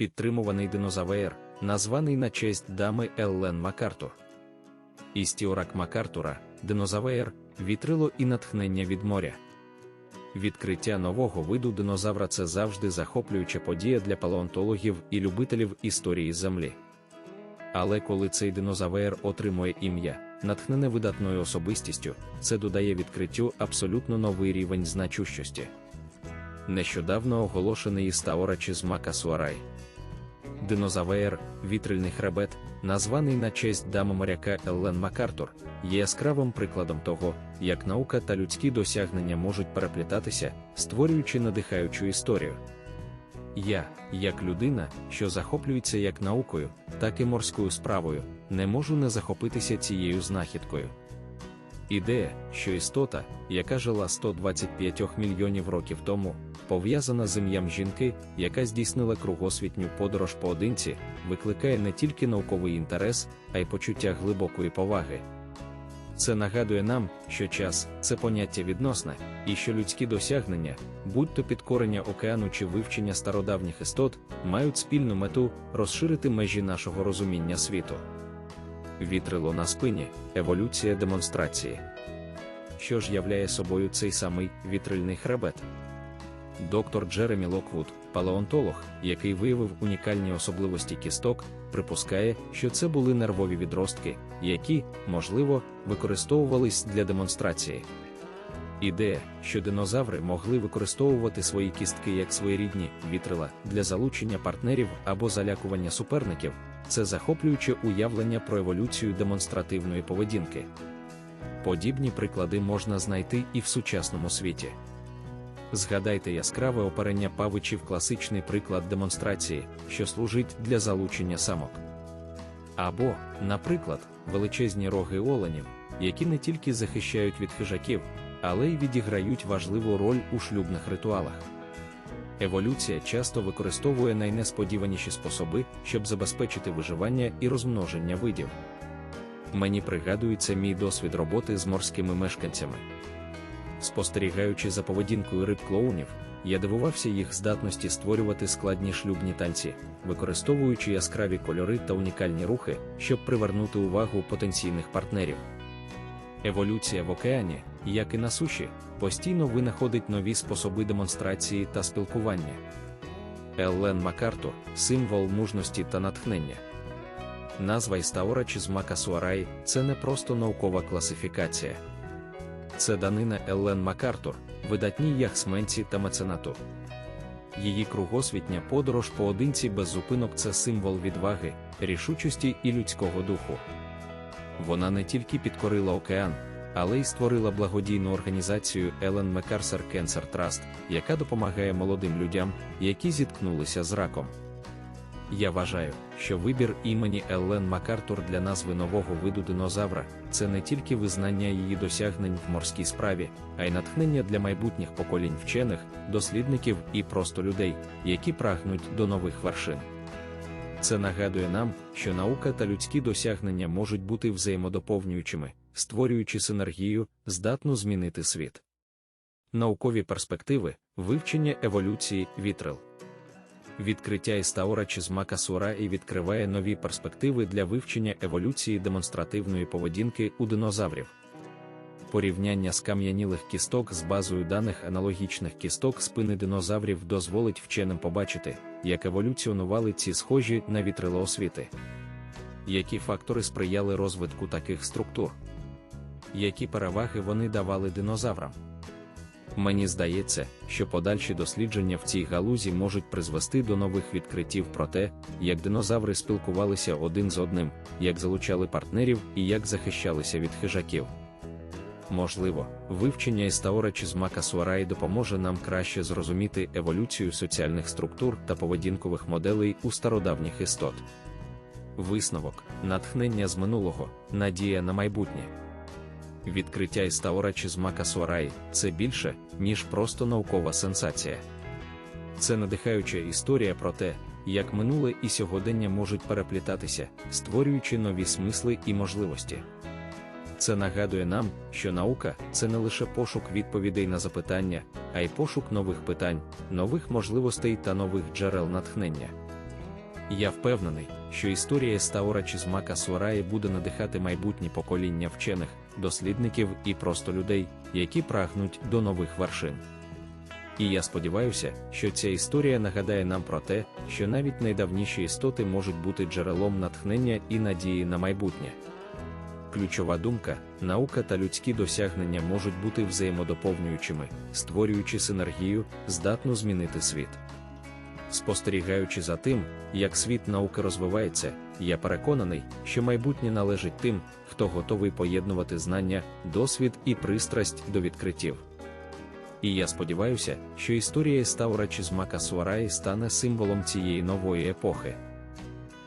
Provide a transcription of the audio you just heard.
підтримуваний динозавр, названий на честь дами Еллен Макартур. Істіорак Макартура, динозавр, вітрило і натхнення від моря. Відкриття нового виду динозавра це завжди захоплююча подія для палеонтологів і любителів історії Землі. Але коли цей динозавр отримує ім'я, натхнене видатною особистістю, це додає відкриттю абсолютно новий рівень значущості. Нещодавно оголошений із Таора Чизмака Суарай. Динозавр, вітрильний хребет, названий на честь дами моряка Еллен Макартур, є яскравим прикладом того, як наука та людські досягнення можуть переплітатися, створюючи надихаючу історію. Я, як людина, що захоплюється як наукою, так і морською справою, не можу не захопитися цією знахідкою. Ідея, що істота, яка жила 125 мільйонів років тому, пов'язана з ім'ям жінки, яка здійснила кругосвітню подорож поодинці, викликає не тільки науковий інтерес, а й почуття глибокої поваги. Це нагадує нам, що час це поняття відносне, і що людські досягнення, будь то підкорення океану чи вивчення стародавніх істот, мають спільну мету розширити межі нашого розуміння світу. Вітрило на спині, еволюція демонстрації. Що ж являє собою цей самий вітрильний хребет? Доктор Джеремі Локвуд, палеонтолог, який виявив унікальні особливості кісток, припускає, що це були нервові відростки, які, можливо, використовувались для демонстрації. Ідея, що динозаври могли використовувати свої кістки як своєрідні вітрила для залучення партнерів або залякування суперників, це захоплююче уявлення про еволюцію демонстративної поведінки. Подібні приклади можна знайти і в сучасному світі. Згадайте яскраве оперення павичів класичний приклад демонстрації, що служить для залучення самок. Або, наприклад, величезні роги оленів, які не тільки захищають від хижаків, але й відіграють важливу роль у шлюбних ритуалах. Еволюція часто використовує найнесподіваніші способи, щоб забезпечити виживання і розмноження видів. Мені пригадується мій досвід роботи з морськими мешканцями. Спостерігаючи за поведінкою риб клоунів, я дивувався їх здатності створювати складні шлюбні танці, використовуючи яскраві кольори та унікальні рухи, щоб привернути увагу потенційних партнерів. Еволюція в океані, як і на суші, постійно винаходить нові способи демонстрації та спілкування. Еллен Макартур символ мужності та натхнення. Назва Істаора чи змака Суарай це не просто наукова класифікація. Це данина Еллен Макартур, видатній яхсменці та меценату. Її кругосвітня подорож поодинці без зупинок це символ відваги, рішучості і людського духу. Вона не тільки підкорила океан, але й створила благодійну організацію Ellen MacArthur Cancer Trust, яка допомагає молодим людям, які зіткнулися з раком. Я вважаю, що вибір імені Еллен Макартур для назви нового виду динозавра це не тільки визнання її досягнень в морській справі, а й натхнення для майбутніх поколінь вчених, дослідників і просто людей, які прагнуть до нових вершин. Це нагадує нам, що наука та людські досягнення можуть бути взаємодоповнюючими, створюючи синергію, здатну змінити світ. Наукові перспективи, вивчення еволюції вітрил. Відкриття Істаора чи змака Сура і відкриває нові перспективи для вивчення еволюції демонстративної поведінки у динозаврів. Порівняння скам'янілих кісток з базою даних аналогічних кісток спини динозаврів дозволить вченим побачити, як еволюціонували ці схожі на вітрило освіти. Які фактори сприяли розвитку таких структур? Які переваги вони давали динозаврам? Мені здається, що подальші дослідження в цій галузі можуть призвести до нових відкриттів про те, як динозаври спілкувалися один з одним, як залучали партнерів і як захищалися від хижаків. Можливо, вивчення істаора чи змака Суараї допоможе нам краще зрозуміти еволюцію соціальних структур та поведінкових моделей у стародавніх істот. Висновок, натхнення з минулого, надія на майбутнє. Відкриття Істаора чи змака Суараї це більше, ніж просто наукова сенсація. Це надихаюча історія про те, як минуле і сьогодення можуть переплітатися, створюючи нові смисли і можливості. Це нагадує нам, що наука це не лише пошук відповідей на запитання, а й пошук нових питань, нових можливостей та нових джерел натхнення. Я впевнений, що історія Стаура Чізмака Суараї буде надихати майбутні покоління вчених, дослідників і просто людей, які прагнуть до нових вершин. І я сподіваюся, що ця історія нагадає нам про те, що навіть найдавніші істоти можуть бути джерелом натхнення і надії на майбутнє. Ключова думка, наука та людські досягнення можуть бути взаємодоповнюючими, створюючи синергію, здатну змінити світ. Спостерігаючи за тим, як світ науки розвивається, я переконаний, що майбутнє належить тим, хто готовий поєднувати знання, досвід і пристрасть до відкриттів. І я сподіваюся, що історія Стаура Чізмака Суараї стане символом цієї нової епохи.